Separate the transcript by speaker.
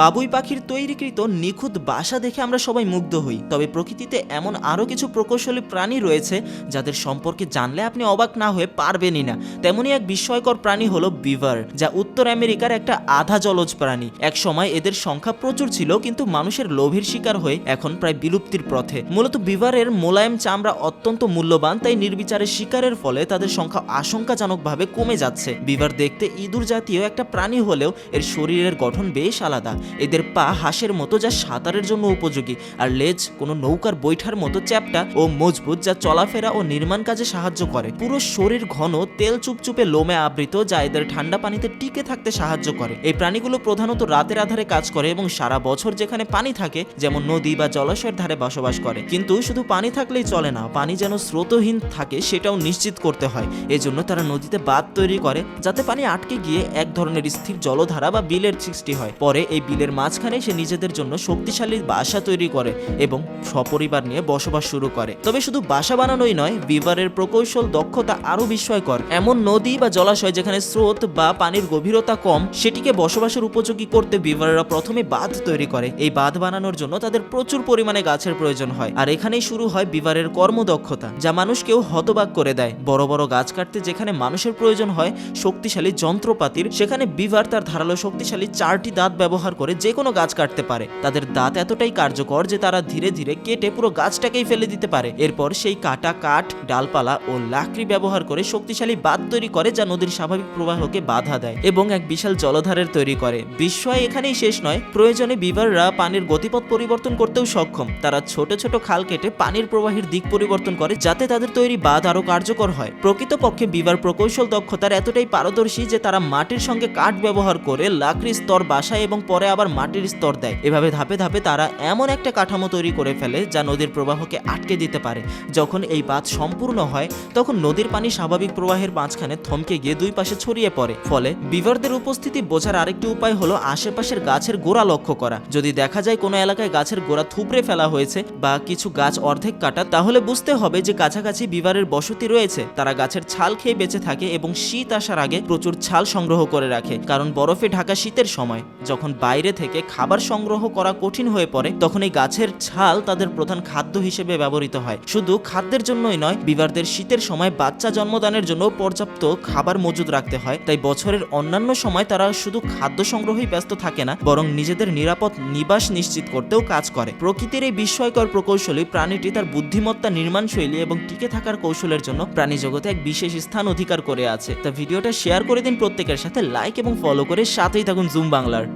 Speaker 1: বাবুই পাখির তৈরিকৃত নিখুঁত বাসা দেখে আমরা সবাই মুগ্ধ হই। তবে প্রকৃতিতে এমন আরও কিছু প্রকৌশলী প্রাণী রয়েছে, যাদের সম্পর্কে জানলে আপনি অবাক না হয়ে পারবেনই না। তেমনই এক বিস্ময়কর প্রাণী হলো বিভার, যা উত্তর আমেরিকার একটা আধা জলজ প্রাণী। এক সময় এদের সংখ্যা প্রচুর ছিল, কিন্তু মানুষের লোভের শিকার হয়ে এখন প্রায় বিলুপ্তির পথে। মূলত বিভারের মোলায়েম চামড়া অত্যন্ত মূল্যবান, তাই নির্বিচারে শিকারের ফলে তাদের সংখ্যা আশঙ্কাজনকভাবে কমে যাচ্ছে। বিভার দেখতে ইঁদুর জাতীয় একটা প্রাণী হলেও এর শরীরের গঠন বেশ আলাদা। এদের পা হাঁসের মতো যা সাঁতারের জন্য উপযোগী, আর লেজ কোনো নৌকার বৈঠার মতো চ্যাপটা ও মজবুত যা চলাফেরা ও নির্মাণ কাজে সাহায্য করে। পুরো শরীর ঘন, তেল চুপচুপে লোমে আবৃত যা এদের ঠান্ডা পানিতে টিকে থাকতে সাহায্য করে। এই প্রাণীগুলো প্রধানত রাতের আধারে কাজ করে এবং সারা বছর যেখানে পানি থাকে, যেমন নদী বা জলাশয়ের ধারে বসবাস করে। কিন্তু শুধু পানি থাকলেই চলে না, পানি যেন স্রোতহীন থাকে সেটাও নিশ্চিত করতে হয়। এজন্য তারা নদীতে বাঁধ তৈরি করে, যাতে পানি আটকে গিয়ে এক ধরনের স্থির জলধারা বা বিলের সৃষ্টি হয়। পরে এই বিলের মাঝখানে সে নিজেদের জন্য শক্তিশালী বাসা তৈরি করে এবং সপরিবার নিয়ে বসবাস শুরু করে। তবে শুধু বাসা বানানোই নয়, বিভারের প্রকৌশল দক্ষতা আরও বিস্ময়কর। এমন নদী বা জলাশয় যেখানে স্রোত বা পানির গভীরতা কম, সেটিকে বসবাসের উপযোগী করতে বিভারেরা প্রথমে বাঁধ তৈরি করে। এই বাঁধ বানানোর জন্য তাদের প্রচুর পরিমাণে গাছের প্রয়োজন হয়। আর এখানেই শুরু হয় বিভারের কর্মদক্ষতা, যা মানুষকেও হতবাক করে দেয়। বড় বড় গাছ কাটতে যেখানে মানুষের প্রয়োজন হয়, শক্তিশালী যন্ত্রপাতির, সেখানে বিভার তার ধারালো শক্তিশালী চারটি দাঁত ব্যবহার করে যে কোনো গাছ কাটতে পারে। তাদের দাঁত এতটাই কার্যকর যে তারা ধীরে ধীরে কেটে পুরো গাছটাকেই ফেলে দিতে পারে। এরপর সেই কাটা কাঠ, ডালপালা ও লাকড়ি ব্যবহার করে শক্তিশালী বাঁধ তৈরি করে যা নদীর স্বাভাবিক প্রবাহকে বাধা দেয় এবং এক বিশাল জলধারের তৈরি করে। বিস্ময় এখানেই শেষ নয়, প্রয়োজনে বিভাররা পানির গতিপথ পরিবর্তন করতেও সক্ষম। তারা ছোট ছোট খাল কেটে পানির প্রবাহের দিক পরিবর্তন করে যাতে তাদের তৈরি বাঁধ আরও কার্যকর হয়। প্রকৃতপক্ষে বিভার প্রকৌশল দক্ষতার এতটাই পারদর্শী যে তারা মাটির সঙ্গে কাঠ ব্যবহার করে লাকড়ির স্তর বাসায় এবং পরে আবার মাটির স্তর দেয়। এভাবে ধাপে ধাপে তারা এমন একটা কাঠামো তৈরি করে ফেলে যা নদীর প্রবাহকে আটকে দিতে পারে। যখন এই বাঁধ সম্পূর্ণ হয়, তখন নদীর পানি স্বাভাবিক প্রবাহের মাঝখানে থমকে গিয়ে দুই পাশে ছড়িয়ে পড়ে। ফলে বিভারদের উপস্থিতি বোঝার আরেকটি উপায় হলো আশেপাশের গাছের গোড়া লক্ষ্য করা। যদি দেখা যায় কোনো এলাকায় গাছের গোড়া থুবড়ে ফেলা হয়েছে বা কিছু গাছ অর্ধেক কাটা, তাহলে বুঝতে হবে যে কাছাকাছি বিভারের বসতি রয়েছে। তারা গাছের ছাল খেয়ে বেঁচে থাকে এবং শীত আসার আগে প্রচুর ছাল সংগ্রহ করে রাখে, কারণ বরফে ঢাকা শীতের সময়। যখন বাইরে থেকে খাবার সংগ্রহ করা কঠিন হয়ে পড়ে, তখন এই গাছের ছাল তাদের প্রধান খাদ্য হিসেবে ব্যবহৃত হয়। শুধু খাদ্যের জন্যই নয় বিভারদের শীতের সময় বাচ্চা জন্মদানের জন্য পর্যাপ্ত খাবার মজুদ রাখতে হয়। তাই বছরের অন্যান্য সময় তারা শুধু খাদ্য সংগ্রহেই ব্যস্ত থাকে না, বরং নিজেদের নিরাপদ নিবাস নিশ্চিত করতেও কাজ করে। প্রকৃতির এই বিস্ময়কর প্রকৌশলী প্রাণীটি তার বুদ্ধিমত্তা নির্মাণ শৈলী এবং টিকে থাকার কৌশলের জন্য প্রাণী জগতে এক বিশেষ স্থান অধিকার করে আছে। তা ভিডিওটা শেয়ার করে দিন প্রত্যেকের সাথে, লাইক এবং ফলো করে সাথেই থাকুন জুম বাংলার।